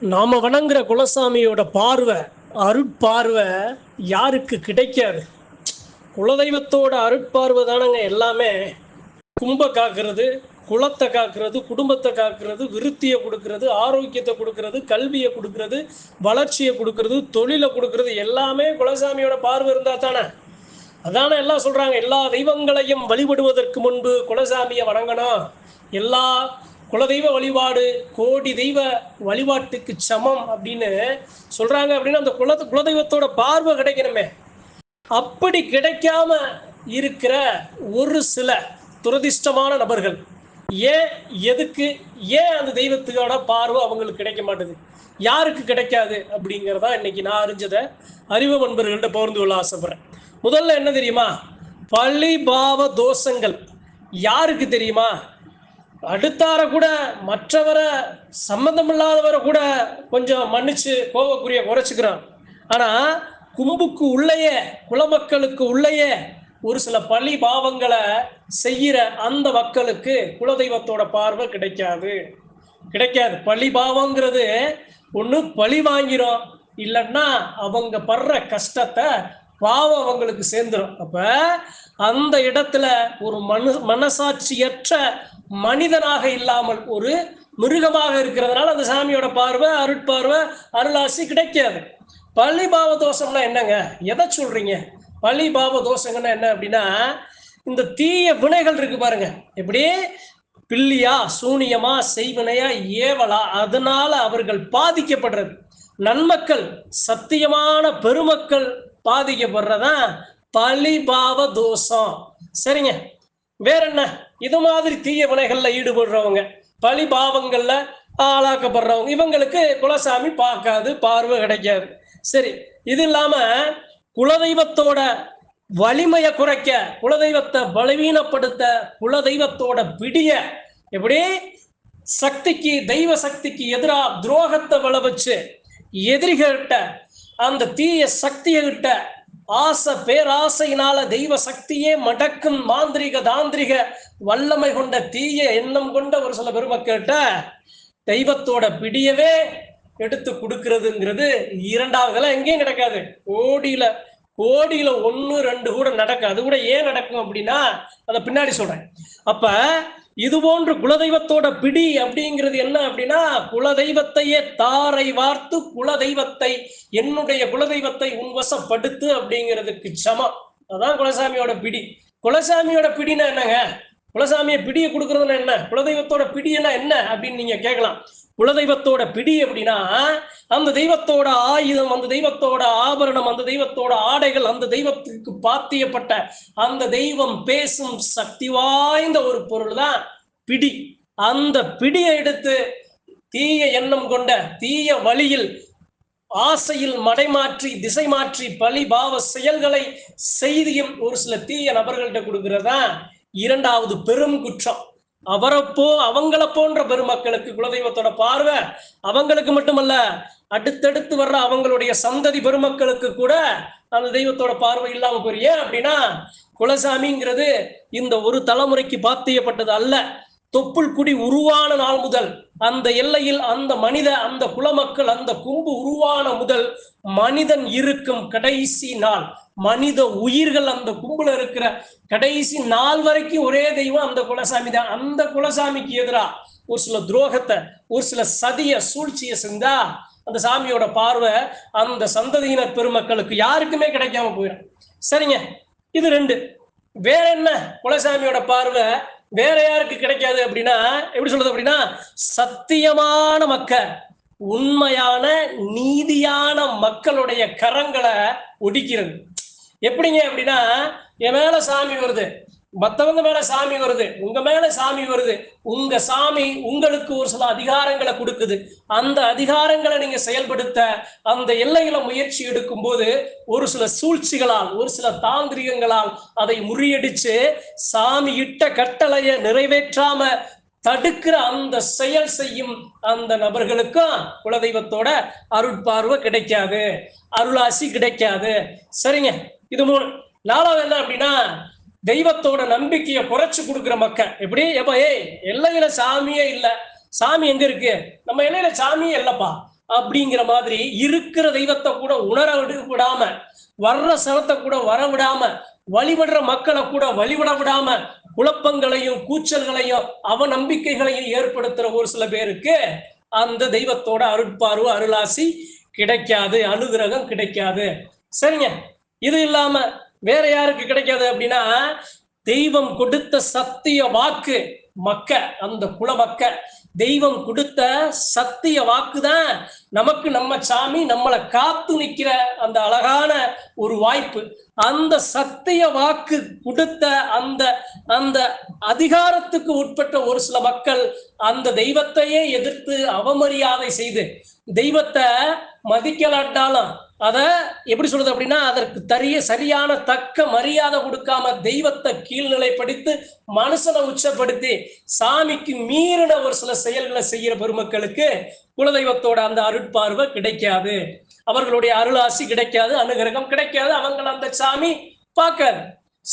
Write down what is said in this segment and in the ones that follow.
நாம வணங்குற குலசாமியோட பார்வை அருட்பார்வை யாருக்கு கிடைக்காது. குலதெய்வத்தோட அருட்பார்வை தானங்க எல்லாமே. கும்ப காக்கிறது குலத்தை காக்கிறது குடும்பத்தை காக்கிறது விருத்தியை கொடுக்கறது ஆரோக்கியத்தை கொடுக்கறது கல்வியை கொடுக்கறது வளர்ச்சியை கொடுக்கறது தொழிலை கொடுக்கறது எல்லாமே குலசாமியோட பார்வை இருந்தா தானே. அதானே எல்லாம் சொல்றாங்க எல்லா தெய்வங்களையும் வழிபடுவதற்கு முன்பு குலசாமியை வணங்கணும். எல்லா குலதெய்வ வழிபாடு கோடி தெய்வ வழிபாட்டுக்கு சமம் அப்படின்னு சொல்றாங்க அப்படின்னு அந்த குல குலதெய்வத்தோட பார்வை கிடைக்கணுமே. அப்படி கிடைக்காம இருக்கிற ஒரு சில துரதிர்ஷ்டமான நபர்கள் ஏன் எதுக்கு ஏன் அந்த தெய்வத்துக்கான பார்வை அவங்களுக்கு கிடைக்க மாட்டேது? யாருக்கு கிடைக்காது அப்படிங்கிறதா இன்னைக்கு நான் அறிஞ்சதை அறிவு நண்பர்கள்ட்ட பகிர்ந்து கொள்ள ஆசைப்படுறேன். முதல்ல என்ன தெரியுமா? பழி பாவ தோஷங்கள் யாருக்கு தெரியுமா? அடுத்தார கூட மற்றவரை சம்பந்தமில்லாதவரை கூட கொஞ்சம் மன்னிச்சு கோவக்குரிய குறைச்சிக்கிறான். ஆனா கும்புக்கு உள்ளேயே குலமக்களுக்கு உள்ளேயே ஒரு சில பழி பாவங்களை செய்கிற அந்த மக்களுக்கு குலதெய்வத்தோட பார்வை கிடைக்காது. கிடைக்காது. பழி பாவங்கிறது ஒன்று பழி வாங்கிரும். இல்லைன்னா அவங்க படுற கஷ்டத்தை பாவம் அவங்களுக்கு சேர்ந்துடும் அப்ப அந்த இடத்துல ஒரு மனு மனசாட்சியற்ற மனிதனாக இல்லாமல் ஒரு மிருகமாக இருக்கிறதுனால அந்த சாமியோட பார்வை அருட்பார்வை அருளாசி கிடைக்காது. பள்ளி பாவ தோஷம்னா என்னங்க? எதை சொல்றீங்க? பள்ளி பாவ தோஷங்கன்னா என்ன அப்படின்னா இந்த தீய வினைகள் இருக்கு பாருங்க. எப்படி? பில்லியா சூனியமா செய்வினையா ஏவலா அதனால அவர்கள் பாதிக்கப்படுறது. நன்மக்கள் சத்தியமான பெருமக்கள் பாதிக்கப்படுறதான் பழிபாவ தோஷம். சரிங்க. வேற என்ன? இது மாதிரி தீய வினைகள்ல ஈடுபடுறவங்க பழி பாவங்கள்ல ஆளாக்கப்படுறவங்க இவங்களுக்கு குலசாமி பார்க்காது பார்வை கிடைக்காது. சரி இது இல்லாம குலதெய்வத்தோட வலிமையை குறைக்க குலதெய்வத்தை பலவீனப்படுத்த குலதெய்வத்தோட பிடிய எப்படி? சக்திக்கு தெய்வ சக்திக்கு எதிராக துரோகத்தை விளைவிச்சு எதிரிகள்கிட்ட அந்த தீய சக்திகிட்ட ஆசை பேராசையினால தெய்வ சக்தியே மடக்கும் மாந்திரிக தாந்திரிக வல்லமை கொண்ட தீய எண்ணம் கொண்ட ஒரு சில பெருமக்கிட்ட தெய்வத்தோட பிடியவே எடுத்து கொடுக்கறதுங்கிறது இரண்டாவதுலாம் எங்கேயும் கிடைக்காது கோடியில கோடியில ஒன்று ரெண்டு கூட நடக்கும் அது கூட ஏன் நடக்கும் அப்படின்னா அதை பின்னாடி சொல்றேன். அப்ப இது போன்று குலதெய்வத்தோட பிடி அப்படிங்கிறது என்ன அப்படின்னா குலதெய்வத்தையே தாரை வார்த்து குலதெய்வத்தை என்னுடைய குலதெய்வத்தை உன்வசப்படுத்து அப்படிங்கிறதுக்கு சமம். அதான் குலசாமியோட பிடி. குலசாமியோட பிடினா என்னங்க? குலசாமியை பிடியை கொடுக்கறதுல என்ன? குலதெய்வத்தோட பிடினா என்ன அப்படின்னு நீங்க கேட்கலாம். குலதெய்வத்தோட பிடி எப்படின்னா அந்த தெய்வத்தோட ஆயுதம் அந்த தெய்வத்தோட ஆபரணம் அந்த தெய்வத்தோட ஆடைகள் அந்த தெய்வத்துக்கு பாத்தியப்பட்ட அந்த தெய்வம் பேசும் சக்தி வாய்ந்த ஒரு பொருள் தான் பிடி. அந்த பிடியை எடுத்து தீய எண்ணம் கொண்ட தீய வழியில் ஆசையில் மடைமாற்றி திசை மாற்றி பழி பாவ செயல்களை செய்தியும் ஒரு சில தீய நபர்கள்ட்ட கொடுக்கிறதா இரண்டாவது பெரும் குற்றம். அவரப்போ அவங்கள போன்ற பெருமக்களுக்கு குலதெய்வத்தோட பார்வை அவங்களுக்கு மட்டுமல்ல அடுத்தடுத்து வர்ற அவங்களுடைய சந்ததி பெருமக்களுக்கு கூட அந்த தெய்வத்தோட பார்வை இல்லாம போறிய அப்படின்னா குலசாமிங்கிறது இந்த ஒரு தலைமுறைக்கு பாத்தியப்பட்டது அல்ல. தொப்புள் குடி உருவான நாள் முதல் அந்த எல்லையில் அந்த மனித அந்த குலமக்கள் அந்த கும்பு உருவான முதல் மனிதன் இருக்கும் கடைசி நாள். மனித உயிர்கள் அந்த கும்பல இருக்கிற கடைசி நாள் வரைக்கும் ஒரே தெய்வம் அந்த குலசாமி தான். அந்த குலசாமிக்கு எதிராக ஒரு சில துரோகத்தை ஒரு சில சதிய சூழ்ச்சியை செஞ்சா அந்த சாமியோட பார்வை அந்த சந்ததியினர் பெருமக்களுக்கு யாருக்குமே கிடைக்காம போயிடும். சரிங்க இது ரெண்டு. வேற என்ன? குலசாமியோட பார்வை வேற யாருக்கு கிடைக்காது அப்படின்னா எப்படி சொல்றது அப்படின்னா சத்தியமான மக்கள் உண்மையான நீதியான மக்களுடைய கரங்களை ஒடிக்கிறது. எப்படிங்க அப்படின்னா என் மேல சாமி வருது. மற்றவங்க மேல சாமி வருது. உங்க மேல சாமி வருது. உங்க சாமி உங்களுக்கு ஒரு சில அதிகாரங்களை கொடுக்குது. அந்த அதிகாரங்களை நீங்க செயல்படுத்த அந்த எல்லைகளை முயற்சி எடுக்கும் போது ஒரு சில சூழ்ச்சிகளால் ஒரு சில தாந்திரிகங்களால் அதை முறியடிச்சு சாமி இட்ட கட்டளையை நிறைவேற்றாம தடுக்கிற அந்த செயல் செய்யும் அந்த நபர்களுக்கும் குலதெய்வத்தோட அருட்பார்வை கிடைக்காது. அருளாசி கிடைக்காது. சரிங்க. இது மூணு நாலாவது என்ன அப்படின்னா தெய்வத்தோட நம்பிக்கையை குறைச்சு கொடுக்குற மக்கள். எப்படி? எப்ப ஏய் எல்லையில சாமியே இல்லை. சாமி எங்க இருக்கு? நம்ம எல்லையில சாமியே இல்லப்பா. அப்படிங்கிற மாதிரி இருக்கிற தெய்வத்தை கூட உணர விடாம வர்ற சனத்தை கூட வர விடாம வழிபடுற மக்களை கூட வழிபட விடாம குழப்பங்களையும் கூச்சல்களையும் அவநம்பிக்கைகளையும் ஏற்படுத்துற ஒரு சில பேருக்கு அந்த தெய்வத்தோட அருட்பார்வை அருளாசி கிடைக்காது அனுகிரகம் கிடைக்காது. சரிங்க? இது இல்லாம வேற யாருக்கு கிடைக்காது அப்படின்னா தெய்வம் கொடுத்த சத்திய வாக்கு மக்க அந்த குல மக்க. தெய்வம் கொடுத்த சத்திய வாக்கு தான் நமக்கு நம்ம சாமி நம்மளை காத்து நிக்கிற அந்த அழகான ஒரு வாய்ப்பு. அந்த சத்திய வாக்கு கொடுத்த அந்த அந்த அதிகாரத்துக்கு உட்பட்ட ஒரு சில மக்கள் அந்த தெய்வத்தையே எதிர்த்து அவமரியாதை செய்து தெய்வத்தை மதிக்கலாட்டாலும் அத எப்படி சொல்றது அப்படின்னா அதற்கு தரிய சரியான தக்க மரியாதை கொடுக்காம தெய்வத்தை கீழ்நிலைப்படுத்தி மனுஷனை உச்சப்படுத்தி சாமிக்கு மீறின ஒரு சில செயல்களை செய்யற பெருமக்களுக்கு குலதெய்வத்தோட அந்த அருட்பார்வை கிடைக்காது. அவர்களுடைய அருளாசி கிடைக்காது அனுகிரகம் கிடைக்காது. அவங்கள அந்த சாமி பார்க்காது.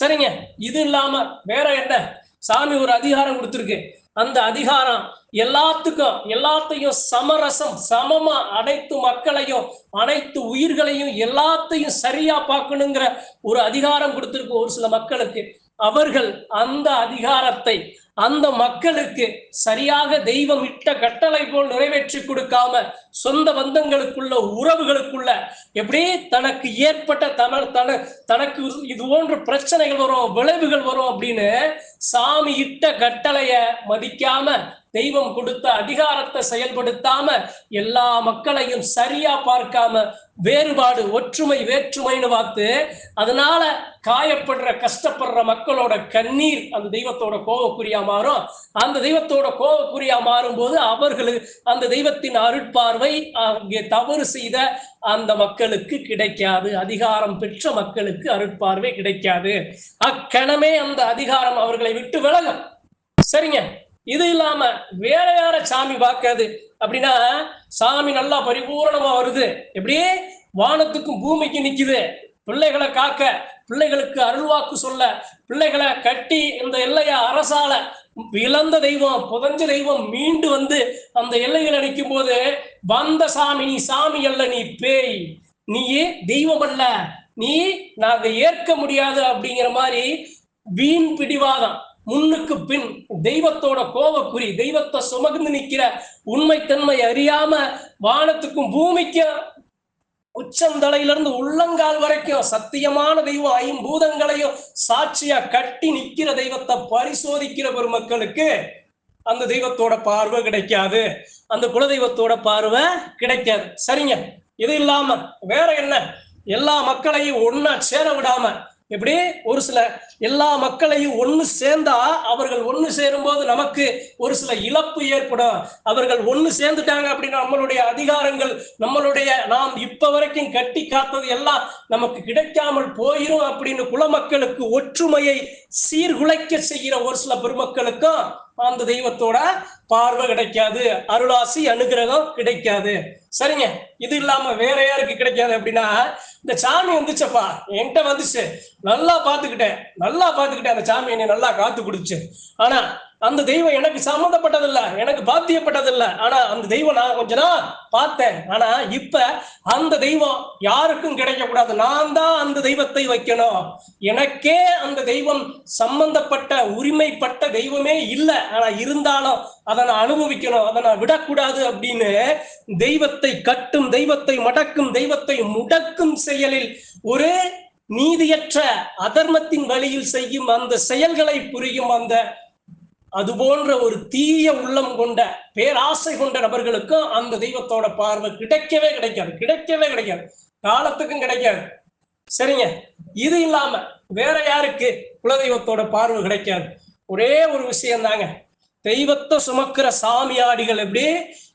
சரிங்க. இது இல்லாம வேற என்ன? சாமி ஒரு அதிகாரம் கொடுத்துருக்கு. அந்த அதிகாரம் எல்லாத்துக்கும் எல்லாத்தையும் சமரசம் சமமா அனைத்து மக்களையும் அனைத்து உயிர்களையும் எல்லாத்தையும் சரியா பார்க்கணுங்கிற ஒரு அதிகாரம் கொடுத்திருக்கு ஒரு சில மக்களுக்கு. அவர்கள் அந்த அதிகாரத்தை அந்த மக்களுக்கு சரியாக தெய்வம் இட்ட கட்டளை போல் நிறைவேற்றி கொடுக்காம சொந்த பந்தங்களுக்குள்ள உறவுகளுக்குள்ள எப்படி தனக்கு ஏற்பட்ட தன தன தனக்கு இது போன்ற பிரச்சனைகள் வரும் விளைவுகள் வரும் அப்படின்னு சாமி இட்ட கட்டளைய மதிக்காம தெய்வம் கொடுத்த அதிகாரத்தை செயல்படுத்தாம எல்லா மக்களையும் சரியா பார்க்காம வேறுபாடு ஒற்றுமை வேற்றுமைன்னு பார்த்து அதனால காயப்படுற கஷ்டப்படுற மக்களோட கண்ணீர் அந்த தெய்வத்தோட கோவக்குறியா மாறும். அந்த தெய்வத்தோட கோபக்குறியா மாறும் போது அவர்களுக்கு அந்த தெய்வத்தின் அருட்பார்வை அங்கே தவறு செய்த அந்த மக்களுக்கு கிடைக்காது. அதிகாரம் பெற்ற மக்களுக்கு அருட்பார்வை கிடைக்காது. அக்கணமே அந்த அதிகாரம் அவர்களை விட்டு விலகும். சரிங்க. இது இல்லாம வேற யார சாமி பார்க்காது? அப்படின்னா சாமி நல்லா பரிபூரணமா வருது. எப்படி? வானத்துக்கும் பூமிக்கு நிக்குது. பிள்ளைகளை காக்க பிள்ளைகளுக்கு அருள்வாக்கு சொல்ல பிள்ளைகளை கட்டி இந்த எல்லைய அரசால இழந்த தெய்வம் புதஞ்ச தெய்வம் மீண்டு வந்து அந்த எல்லைகளை நிற்கும் போது வந்த சாமி நீ சாமி அல்ல நீ பேய். நீ தெய்வம் அல்ல. நீ நாங்க ஏற்க முடியாது அப்படிங்கிற மாதிரி வீண் பிடிவாதம். முன்னுக்கு பின் தெய்வத்தோட கோபக்குறி தெய்வத்தை சுமந்து நிக்கிற உண்மைத்தன்மை அறியாம வானத்துக்கும் பூமிக்கும் உச்சந்தலையிலிருந்து உள்ளங்கால் வரைக்கும் சத்தியமான தெய்வம் ஐம்பூதங்களையும் சாட்சியா கட்டி நிக்கிற தெய்வத்தை பரிசோதிக்கிற பெருமக்களுக்கு அந்த தெய்வத்தோட பார்வை கிடைக்காது. அந்த குலதெய்வத்தோட பார்வை கிடைக்காது. சரிங்க. இது இல்லாம வேற என்ன? எல்லா மக்களையும் ஒன்னா சேர விடாம எப்படி? ஒரு சில எல்லா மக்களையும் ஒண்ணு சேர்ந்தா அவர்கள் ஒண்ணு சேரும்போது நமக்கு ஒரு சில இழப்பு ஏற்படும். அவர்கள் ஒன்று சேர்ந்துட்டாங்க அப்படின்னா நம்மளுடைய அதிகாரங்கள் நம்மளுடைய நாம் இப்ப வரைக்கும் கட்டி காத்தது எல்லாம் நமக்கு கிடைக்காமல் போயிரும் அப்படின்னு குலமக்களுக்கு ஒற்றுமையை சீர்குலைக்க செய்கிற ஒரு சில பெருமக்களுக்கும் அந்த தெய்வத்தோட பார்வை கிடைக்காது. அருளாசி அனுகிரகம் கிடைக்காது. சரிங்க. இது இல்லாம வேற யாருக்கு கிடைக்காது அப்படின்னா இந்த சாமி வந்துச்சப்பா. என்கிட்ட வந்துச்சு. நல்லா பார்த்துக்கிட்டேன். நல்லா பார்த்துக்கிட்டேன். அந்த சாமி என்னை நல்லா காத்து கொடுச்சு. ஆனா அந்த தெய்வம் எனக்கு சம்மந்தப்பட்டதில்ல எனக்கு பாத்தியப்பட்டதில்ல. ஆனா அந்த தெய்வம் நான் கொஞ்ச நாள் பார்த்தேன். ஆனா இப்ப அந்த தெய்வம் யாருக்கும் கிடைக்க கூடாது நான் தான் அந்த தெய்வத்தை வைக்கணும். எனக்கே அந்த தெய்வம் சம்பந்தப்பட்ட உரிமைப்பட்ட தெய்வமே இல்லை. ஆனா இருந்தாலும் அதை நான் அனுபவிக்கணும். அதை நான் விடக்கூடாது அப்படின்னு தெய்வத்தை கட்டும் தெய்வத்தை மடக்கும் தெய்வத்தை முடக்கும் செயலில் ஒரு நீதியற்ற அதர்மத்தின் வழியில் செய்யும் அந்த செயல்களை புரியும் அந்த அது போன்ற ஒரு தீய உள்ளம் கொண்ட பேராசை கொண்ட நபர்களுக்கும் அந்த தெய்வத்தோட பார்வை கிடைக்கவே கிடைக்காது கிடைக்கவே கிடைக்காது. காலத்துக்கும் கிடைக்காது. சரிங்க. இது இல்லாம வேற யாருக்கு குலதெய்வத்தோட பார்வை கிடைக்காது? ஒரே ஒரு விஷயம் தாங்க. தெய்வத்தை சுமக்கிற சாமியாடிகள் எப்படி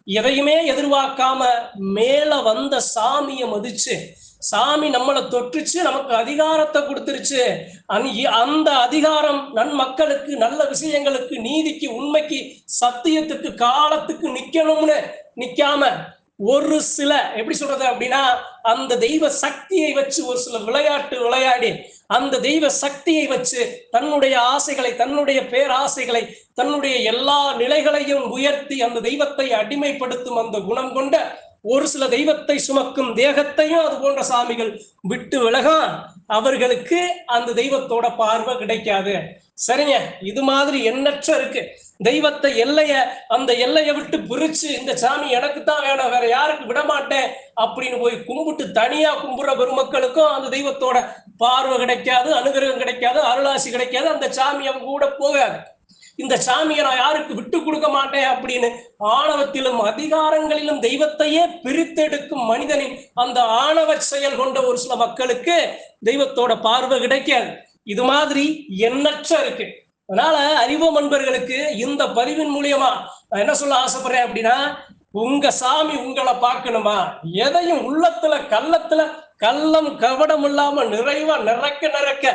எதையுமே எதிர்பார்க்காம மேல வந்த சாமியை மதிச்சு சாமி நம்மளை தொட்டுச்சு நமக்கு அதிகாரத்தை கொடுத்துருச்சு. அந்த- அந்த அதிகாரம் நன்மக்களுக்கு நல்ல விஷயங்களுக்கு நீதிக்கு உண்மைக்கு சத்தியத்துக்கு காலத்துக்கு நிக்கணும்னு நிக்காம ஒரு சில எப்படி சொல்றது அப்படின்னா அந்த தெய்வ சக்தியை வச்சு ஒரு சில விளையாட்டு விளையாடி அந்த தெய்வ சக்தியை வச்சு தன்னுடைய ஆசைகளை தன்னுடைய பேராசைகளை தன்னுடைய எல்லா நிலைகளையும் உயர்த்தி அந்த தெய்வத்தை அடிமைப்படுத்தும் அந்த குணம் கொண்ட ஒரு சில தெய்வத்தை சுமக்கும் தேகத்தையும் அது போன்ற சாமிகள் விட்டு விலகா அவர்களுக்கு அந்த தெய்வத்தோட பார்வை கிடைக்காது. சரிங்க? இது மாதிரி எண்ணற்ற இருக்கு. தெய்வத்தை எல்லைய அந்த எல்லையை விட்டு பிரிச்சு இந்த சாமி எனக்கு தான் வேணும் வேற யாருக்கு விட மாட்டேன் அப்படின்னு போய் கும்பிட்டு தனியா கும்புற பெருமக்களுக்கும் அந்த தெய்வத்தோட பார்வை கிடைக்காது அனுகிரகம் கிடைக்காது அருளாசி கிடைக்காது. அந்த சாமி அவங்க கூட போகாது. இந்த சாமியை நான் யாருக்கு விட்டு கொடுக்க மாட்டேன் அப்படின்னு ஆணவத்திலும் அதிகாரங்களிலும் தெய்வத்தையே பிரித்தெடுக்கும் மனிதனின் அந்த ஆணவ செயல் கொண்ட ஒரு சில மக்களுக்கு தெய்வத்தோட பார்வை கிடைக்காது. இது மாதிரி எண்ணற்ற இருக்கு. அதனால அறிவோம் அன்பர்களுக்கு இந்த பதிவின் மூலியமா நான் என்ன சொல்ல ஆசைப்படுறேன் அப்படின்னா உங்க சாமி உங்களை பார்க்கணுமா? எதையும் உள்ளத்துல கள்ளத்துல கள்ளம் கவடம் இல்லாம நிறைவா நிறக்க நிறக்க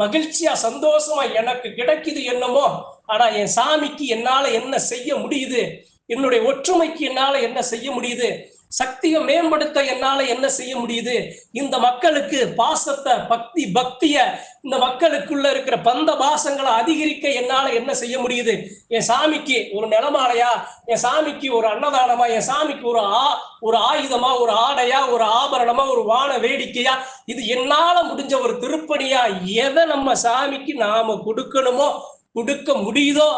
மகிழ்ச்சியா சந்தோஷமா எனக்கு கிடைக்குது என்னமோ ஆனா என் சாமிக்கு என்னால என்ன செய்ய முடியுது? என்னுடைய ஒற்றுமைக்கு என்னால என்ன செய்ய முடியுது? சக்தியை மேம்படுத்த என்னால என்ன செய்ய முடியுது? இந்த மக்களுக்கு பாசத்தை பக்தி பக்திய இந்த மக்களுக்குள்ள இருக்கிற பந்த பாசங்களை அதிகரிக்க என்னால என்ன செய்ய முடியுது? என் சாமிக்கு ஒரு நிலமாலையா? என் சாமிக்கு ஒரு அன்னதானமா? என் சாமிக்கு ஒரு ஆ ஒரு ஆயுதமா? ஒரு ஆடையா? ஒரு ஆபரணமா? ஒரு வான வேடிக்கையா? இது என்னால முடிஞ்ச ஒரு திருப்பணியா? எதை நம்ம சாமிக்கு நாம கொடுக்கணுமோ கொடுக்க முடியுதோ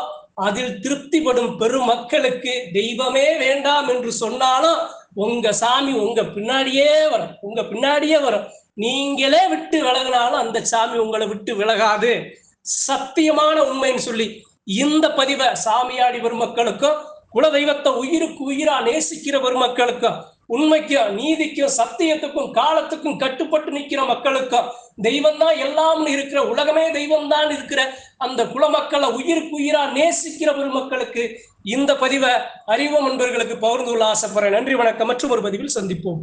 அதில் திருப்திப்படும் பெருமக்களுக்கு தெய்வமே வேண்டாம் என்று சொன்னாலும் உங்க சாமி உங்க பின்னாடியே வரும். உங்க பின்னாடியே வரும். நீங்களே விட்டு விலகினாலும் அந்த சாமி உங்களை விட்டு விலகாது. சத்தியமான உண்மைன்னு சொல்லி இந்த பதிவை சாமியாடி பெருமக்களுக்கும் குலதெய்வத்தை உயிருக்கு உயிரா நேசிக்கிற பெருமக்களுக்கும் உண்மைக்கும் நீதிக்கும் சத்தியத்துக்கும் காலத்துக்கும் கட்டுப்பட்டு நிற்கிற மக்களுக்கும் தெய்வம் தான் எல்லாம்னு இருக்கிற உலகமே தெய்வம் தான் இருக்கிற அந்த குலமக்களை உயிருக்கு உயிரா நேசிக்கிற பெருமக்களுக்கு இந்த பதிவை அறிவோம் நண்பர்களுக்கு பகிர்ந்து கொள்ள ஆசைப்படுறேன். நன்றி வணக்கம். மற்றும் ஒரு பதிவில் சந்திப்போம்.